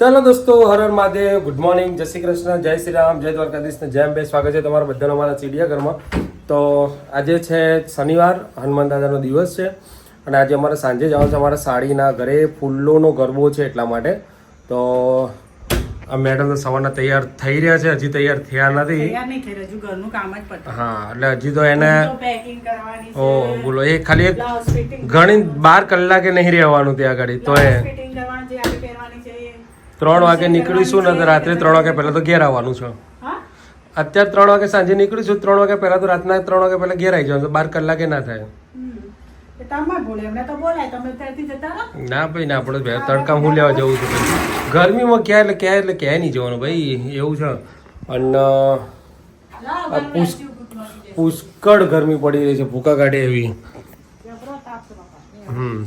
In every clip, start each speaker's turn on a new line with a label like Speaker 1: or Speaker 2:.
Speaker 1: ચાલો દોસ્તો Har Har Mahadev good morning જય શ્રી કૃષ્ણ જય શ્રી રામ જય દ્વારકાધીશ ને જય બે સ્વાગત છે તમારા બધાનો અમારા ચિડિયાઘરમાં તો આજે છે શનિવાર હનુમાન દાદાનો દિવસ છે અને આજે અમારે સાંજે જવાનું છે અમારા સાડીના ઘરે ફૂલોનો ગરબો છે એટલા માટે. તો આ મેડમ તો સવારના તૈયાર થઈ રહ્યા છે હજી તૈયાર થયા નથી. હા એટલે હજી તો એને ઓ બોલો એ ખાલી એક ઘણી બાર કલાકે નહીં રહેવાનું ત્યાં આગળ તો એ
Speaker 2: ફિટિંગ કરવાની છે આપણે પહેરવાની છે એ.
Speaker 1: ત્રણ વાગે નીકળીશું ને રાત્રે ત્રણ વાગે પહેલાં તો ઘેર આવવાનું છે. અત્યારે ત્રણ વાગે સાંજે નીકળીશું ત્રણ વાગે પહેલાં તો રાતના ત્રણ વાગે પહેલાં ઘેર આવી જવાનું બાર કલાકે ના થાય. ના ભાઈ ના આપણે બે તડકા હું લેવા જવું છું ગરમીમાં ક્યાં એટલે ક્યાં એટલે ક્યાંય નહીં જવાનું ભાઈ એવું છે. અને. પુષ્કળ ગરમી પડી રહી છે. ભૂકા કાઢે એવી. હમ.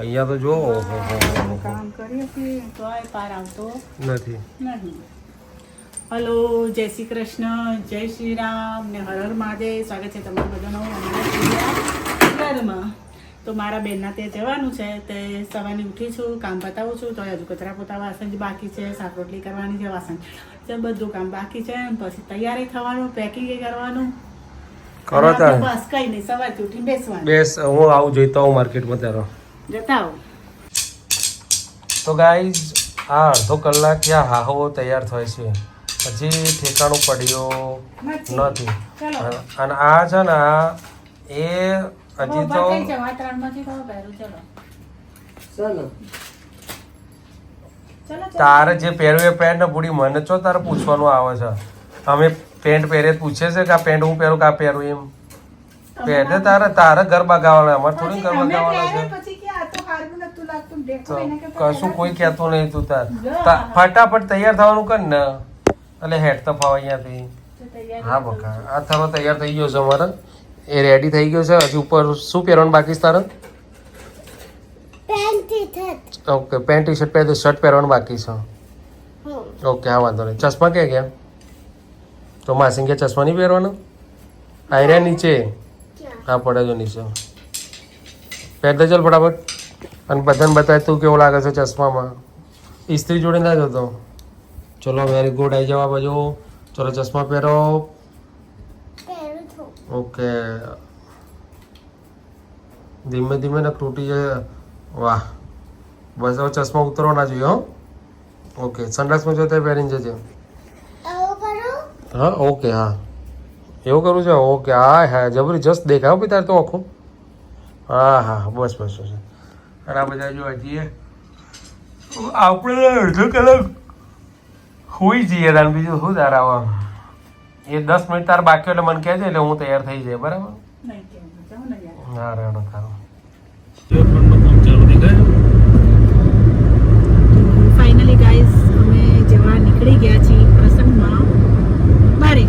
Speaker 1: અહીંયા તો જો.
Speaker 2: કામ કરીએ છીએ તોય પાર આવતો
Speaker 1: નથી.
Speaker 2: નહીં. હલો જય શ્રી કૃષ્ણ જય શ્રી રામ ને હર હર મહાદેવ. સ્વાગત છે તમારા બધાનો ઘરમાં. તો મારા બેનના ત્યાં જવાનું છે તે સવારની ઉઠી છું કામ પતાવું છું તો હજુ કચરા પોતા વાસણ જ બાકી છે શાક રોટલી કરવાની છે વાસણ. છે બધું કામ બાકી છે પછી તૈયારી થવાનું પેકિંગ કરવાનું.
Speaker 1: કરો તાર.
Speaker 2: બસ કઈ નહીં સવારથી ઉઠીને બેસવાનું.
Speaker 1: બેસ હું આવું જોઈતો હું માર્કેટમાં તારો.
Speaker 2: જતા આવો
Speaker 1: તો ગાઈઝ આ અડધો કલાક ત્યાં હાહો તૈયાર થાય છે. હજી ઠેકાણું પડ્યું નથી. અને- અને આ છે ને આ એ હજી તો તારે જે પહેરવું એ પેન્ટ ભૂડી મને છો તારે પૂછવાનું આવે છે? અમે પેન્ટ પહેરે પૂછે છે કે આ પેન્ટ હું પહેરું કે આ પહેરું એમ? પહેરે તારે તારે ગરબા ગાવાના અમારે થોડી ગરબા ગાવાના છે. કશું કોઈ કહેતું નહીં તું તાર. ફટાફટ તૈયાર થવાનું કર ને. એટલે હેડ તો ફાવ અહીંયાથી. હા બકા. આ તારો તૈયાર થઈ ગયો છે અમારે. એ રેડી થઈ ગયો છે. હજી ઉપર શું પહેરવાનું બાકી છે તારે? ઓકે પેન્ટ ટી શર્ટ પહેરે શર્ટ પહેરવાનું બાકી છે. ઓકે હા વાંધો નહીં. ચશ્મા ક્યાં ગયા? તો માસી ગયા ચશ્મા નહીં પહેરવાનો? આયર્યા નીચે? હા પડે જો નીચે. પહેર દે ચાલ ફટાફટ. અને બધાને બતાવે તું કેવો લાગે છે ચશ્મામાં? ઇસ્ત્રી જોડે ના જતો. ચલો વેરી ગુડ આવી જવા બાજુ. ચલો ચશ્મા પહેરો. ઓકે. ધીમે ધીમે ને તૂટી જાય. વાહ. બસ હવે ચશ્મા ઉતરવા ના જોઈએ હો. ઓકે. સનરાઈઝમાં જો તે પહેરીને જજે. હા ઓકે હા. એવું કરવું છે? ઓકે. હા હા જબરજસ્ત દેખાવ બી તારે તો આખું. હા હા. બસ બસ બસ. આ બધા જોવા જઈએ આપણે અડધો કલાક હોઈ જઈએ તાર બીજું શું તાર આવા એ દસ મિનિટ તાર બાકી એટલે મને કહેજે એટલે હું તૈયાર થઈ જાય બરાબર?
Speaker 2: ને
Speaker 1: રેડો તારો
Speaker 2: ફાઇનલી ગાઈસ અમે જવા નીકળી ગયા છીએ પ્રસંગમાં બારે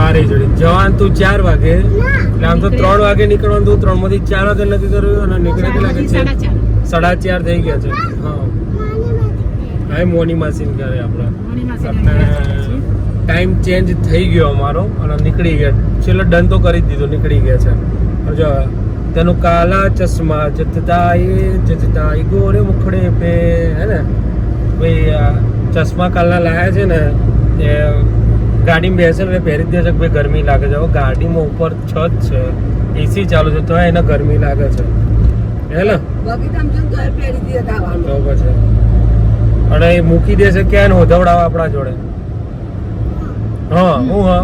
Speaker 1: બારે જોડે જવાનું તું ચાર વાગે. એટલે આમ તો ત્રણ વાગે નીકળવાનું તું. ત્રણમાંથી ચાર વાગે નક્કી કર્યું અને નીકળે
Speaker 2: લાગે
Speaker 1: છે
Speaker 2: ચાર.
Speaker 1: સાડા ચાર થઈ ગયા છે. હા. હા. મોની ઘરે આપણે.
Speaker 2: માસીના જઈએ છીએ.
Speaker 1: ટાઈમ ચેન્જ થઈ ગયો અમારો અને નીકળી ગયા. છેલ્લો ડન તો કરી દીધો નીકળી ગયા છે. જો તેનું કાલા ચશ્મા જતતા એ જતતા એ ગોરે મુખડે પે હે ને? ભાઈ ચશ્મા કાલના લાયા છે ને એ ગાડીમાં બેસે ને પહેરી દે છે કે ભાઈ ગરમી લાગે છે. હવે ગાડીમાં ઉપર છત છે એસી ચાલુ છે તો એને ગરમી લાગે છે. હે ને તો પછી. અને એ મૂકી દે છે ક્યાં ને હોધવડાવે આપણા જોડે. હા. હું હા?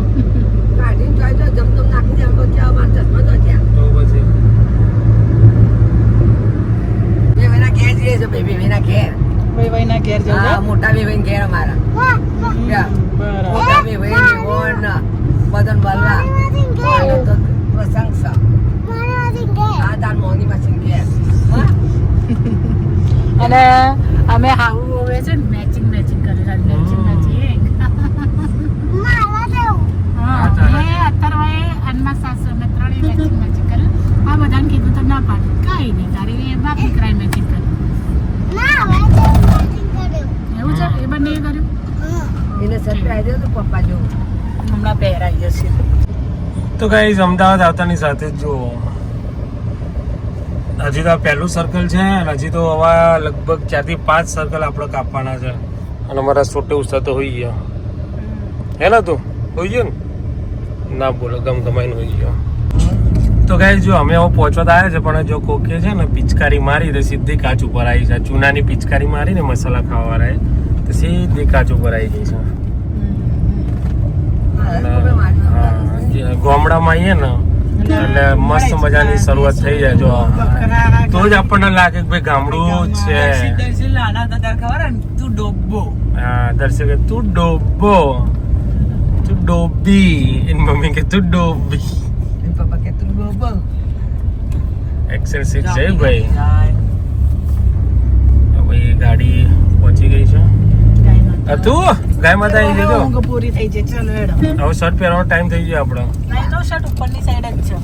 Speaker 3: મોટા વેવાઈ ઘેર અમારા. મોટા નિવણ બદન બલવા પ્રસંગ છે આ તાર મોની માસી ઘેર હા?
Speaker 2: અને અમે હાવું હોવે છે ને મેચિંગ મેચિંગ કરેલા મેચિંગ મેચિંગ હા મેં અત્યારે અનમાં સાસુ અમે ત્રણેય મેચિંગ મેચિંગ કર્યું. આ બધાને કીધું તો ના પાડે. કઈ નહીં તારી એ બાપ દીકરાએ મેચિંગ કર્યું. એવું છે? એ બંને કર્યું?
Speaker 3: એને સરપ્રાઈઝ દે તો પપ્પા જેવું.
Speaker 2: હમણાં પહેરાઈ જશે.
Speaker 1: તો ગાઈઝ અમદાવાદ આવતાની સાથે જ જો હજી તો આ પહેલું સર્કલ છે અને હજી તો હવે લગભગ ચારથી પાંચ સર્કલ આપણે કાપવાના છે. અને અમારા સોટે ઉસ્તા તો હોઈ ગયા. હે ને તું? હોઈ ગયો ને? ના બોલો ગમ ગમાઈને હોઈ ગયો. તો કહે જો અમે હવે પહોંચવા તો આવ્યા છે પણ જો કોકે છે ને પિચકારી મારી તો સીધી કાચ ઉપર આવી છે. ચૂનાની પિચકારી મારી ને મસાલા ખાવાવાળાએ તો સીધી કાચ ઉપર આવી ગઈ છે. ગામડામાં આવીએ ને એટલે મસ્ત મજાની શરૂઆત થઈ જાય જો. તો જ આપણને લાગે કે ભાઈ ગામડું છે.
Speaker 3: તું ડોબો
Speaker 1: હા દર્શકે તું ડોબો તું ડોબી એની મમ્મી કે તું ડોબી
Speaker 3: પપ્પા કે તું ડોબો
Speaker 1: એક્સેલ સિક્સ છે ભાઈ. ભાઈ ગાડી પહોંચી ગઈ છે. આ તું? ગાય માતા આવી જજો
Speaker 2: ઊંઘ પૂરી થઈ જાય ચલો હેડો
Speaker 1: હવે શર્ટ પહેરવાનો ટાઈમ થઈ ગયો આપણો.
Speaker 2: નહીં તો શર્ટ ઉપરની સાઈડ જ છે.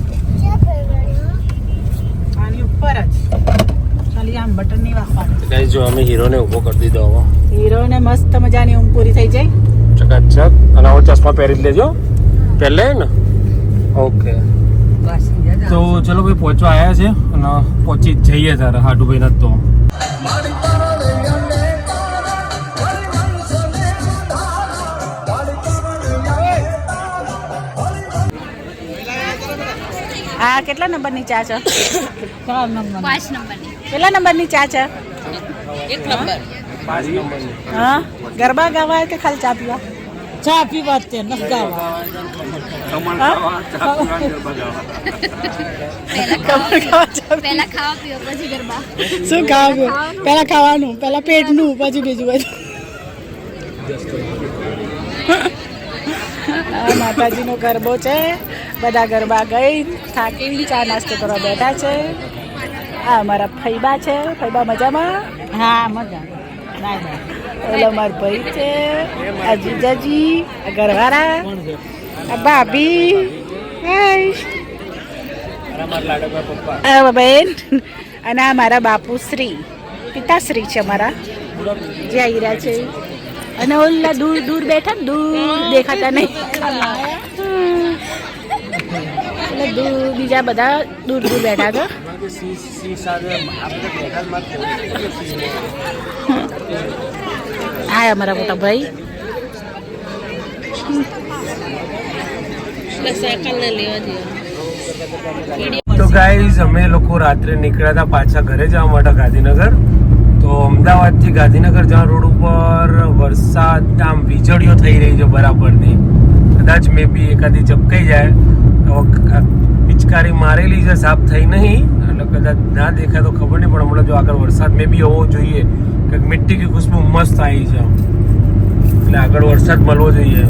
Speaker 2: આની ઉપર જ. ખાલી આમ બટન નહીં વાપરવાનું
Speaker 1: ગાઈસ જો અમે હીરોને ઊભો કરી દીધો હવે.
Speaker 2: હીરોને મસ્ત મજાની ઊંઘ પૂરી થઈ જાય.
Speaker 1: ચકાચક. અને હવે ચશ્મા પહેરી લેજો. પહેલે ને? ઓકે. તો ચલો ભાઈ પહોંચવા આવ્યા છે અને પહોંચી જઈએ તારે હાટુભાઈ નથી તો.
Speaker 2: આ કેટલા નંબરની ચા છે? ચાર નંબર
Speaker 4: પાંચ નંબરની.
Speaker 2: કેટલા નંબરની ચા છે?
Speaker 4: એક નંબર.
Speaker 2: હા ગરબા ગાવા કે ખાલી ચા પીવા? ચા પીવા તે ન ગાવા.
Speaker 4: પહેલા ખાવા પીવો. પછી ગરબા.
Speaker 2: શું ખાવું પેલા ખાવાનું પેલા પેટનું પછી બીજું બધું. આ માતાજીનો ગરબો છે. બધા ગરબા ગઈ થાકી ચા નાસ્તો કરવા બેઠા છે. આ અમારા ફૈબા છે. ફૈબા મજામાં? હા મજા. ઓલો મારા ભાઈ છે આ જીજાજી આ ઘરવાળા આ ભાભી. બેન અને આ મારા બાપુશ્રી પિતાશ્રી છે મારા જે આવી રહ્યા છે. અને ઓલા દૂર દૂર બેઠા દૂર દેખાતા નહીં. દૂર બીજા બધા દૂર દૂર બેઠા હતા હા અમારા મોટા ભાઈ.
Speaker 1: તો ગાઈઝ અમે લોકો રાત્રે નીકળ્યા હતા પાછા ઘરે જવા માટે ગાંધીનગર. તો અમદાવાદથી ગાંધીનગર જવા રોડ ઉપર વરસાદ આમ વીજળીઓ થઈ રહી છે બરાબરની. કદાચ મે બી એકાદી ચપકાઈ જાય. પિચકારી મારેલી છે, સાફ થઈ નહીં. એટલે કદાચ ના દેખાય તો ખબર નહીં, પણ હમણાં જો આગળ વરસાદ મે બી હોવો જોઈએ. કે મિટ્ટી કે ખુશ્બુ મસ્ત આવી છે એટલે આગળ વરસાદ મળવો જોઈએ.